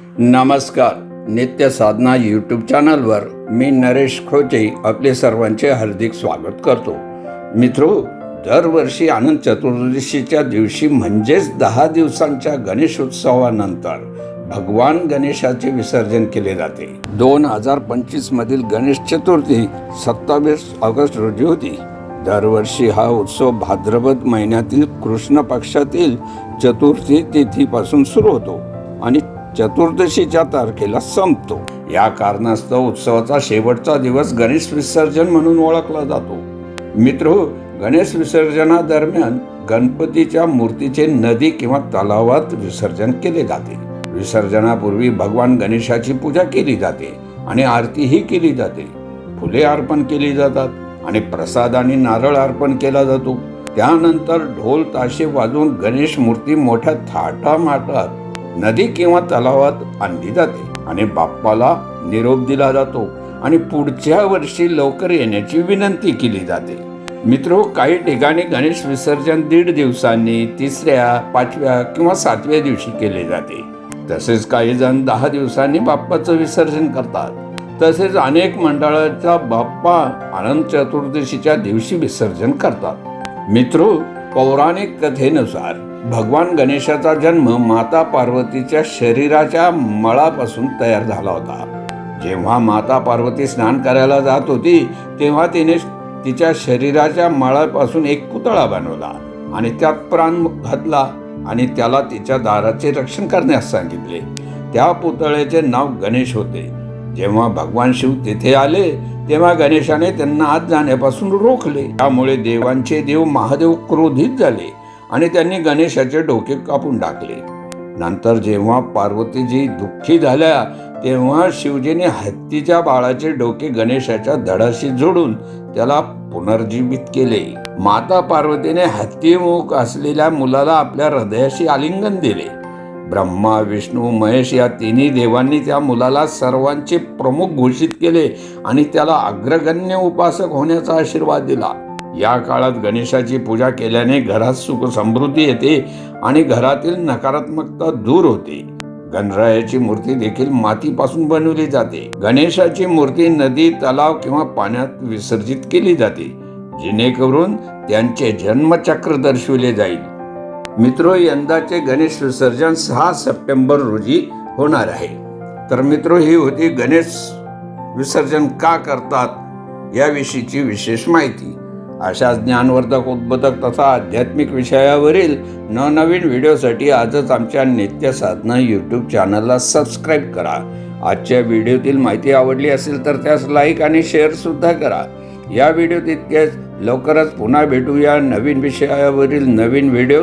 नमस्कार. नित्य साधना यूट्यूब चॅनलवर मी नरेश खोचे आपले सर्वांचे हार्दिक स्वागत करतो. मित्रो दरवर्षी आनंद चतुर्दशीच्या दिवशी म्हणजेच दहा दिवसांच्या गणेशोत्सवानंतर भगवान गणेशाचे विसर्जन केले जाते. दोन हजार पंचवीस मधील गणेश चतुर्थी सत्तावीस ऑगस्ट रोजी होती. दरवर्षी हा उत्सव भाद्रपद महिन्यातील कृष्ण पक्षातील चतुर्थी तिथीपासून सुरू होतो आणि चतुर्दशीच्या तारखेला संपतो. या कारणास्तव उत्सवाचा शेवटचा दिवस गणेश विसर्जन म्हणून ओळखला जातो. मित्र हो, गणेश विसर्जनादरम्यान गणपतीच्या मूर्तीचे नदी किंवा तलावात विसर्जन केले जाते. विसर्जनापूर्वी भगवान गणेशाची पूजा केली जाते आणि आरतीही केली जाते. फुले अर्पण केली जातात आणि प्रसाद आणि नारळ अर्पण केला जातो. त्यानंतर ढोल ताशे वाजवून गणेश मूर्ती मोठ्या थाटामाटात नदी किंवा तलावात आणली जाते आणि बाप्पाला निरोप दिला जातो आणि पुढच्या वर्षी लवकर येण्याची विनंती केली जाते. मित्रो काही ठिकाणी गणेश विसर्जन दीड दिवसांनी तिसऱ्या पाचव्या किंवा सातव्या दिवशी केले जाते. तसेच काही जण दहा दिवसांनी बाप्पाचं विसर्जन करतात. तसेच अनेक मंडळाचा बाप्पा अनंत चतुर्दशीच्या दिवशी विसर्जन करतात. मित्रो पौराणिक कथेनुसार भगवान गणेशाचा जन्म माता पार्वतीच्या शरीराच्या मळापासून तयार झाला होता. जेव्हा माता पार्वती स्नान करायला जात होती तेव्हा तिने तिच्या शरीराच्या मळापासून एक पुतळा बनवला आणि त्यात प्राण घातला आणि त्याला तिच्या दाराचे रक्षण करण्यास सांगितले. त्या पुतळ्याचे नाव गणेश होते. जेव्हा भगवान शिव तिथे आले तेव्हा गणेशाने त्यांना आत जाण्यापासून रोखले. त्यामुळे देवांचे देव महादेव क्रोधित झाले आणि त्यांनी गणेशाचे डोके कापून टाकले. नंतर जेव्हा पार्वतीजी दुःखी झाल्या तेव्हा शिवजीने हत्तीच्या बाळाचे डोके गणेशाच्या धडाशी जोडून त्याला पुनर्जीवित केले. माता पार्वतीने हत्तीमुख असलेल्या मुलाला आपल्या हृदयाशी आलिंगन दिले. ब्रह्मा विष्णू महेश या तिन्ही देवांनी त्या मुलाला सर्वांचे प्रमुख घोषित केले आणि त्याला अग्रगण्य उपासक होण्याचा आशीर्वाद दिला. या काळात गणेशाची पूजा केल्याने घरात सुख समृद्धी येते आणि घरातील नकारात्मकता दूर होते. गणरायाची मूर्ती देखील मातीपासून बनवली जाते. गणेशाची मूर्ती नदी तलाव किंवा पाण्यात विसर्जित केली जाते जेणेकरून त्यांचे जन्मचक्र दर्शविले जाईल. मित्रो यंदाचे गणेश विसर्जन सहा सप्टेंबर रोजी होणार आहे. तर मित्रो ही होती गणेश विसर्जन का करतात याविषयीची विशेष माहिती. अशा ज्ञानवर्धक उद्बोधक तथा आध्यात्मिक विषयावरील नवनवीन व्हिडिओसाठी आजच आमच्या नित्य साधना यूट्यूब चॅनलला सबस्क्राईब करा. आजच्या व्हिडिओतील माहिती आवडली असेल तर त्यास लाईक आणि शेअरसुद्धा करा. या व्हिडिओत इतकेच. लवकरच पुन्हा भेटूया नवीन विषयावरील नवीन व्हिडिओ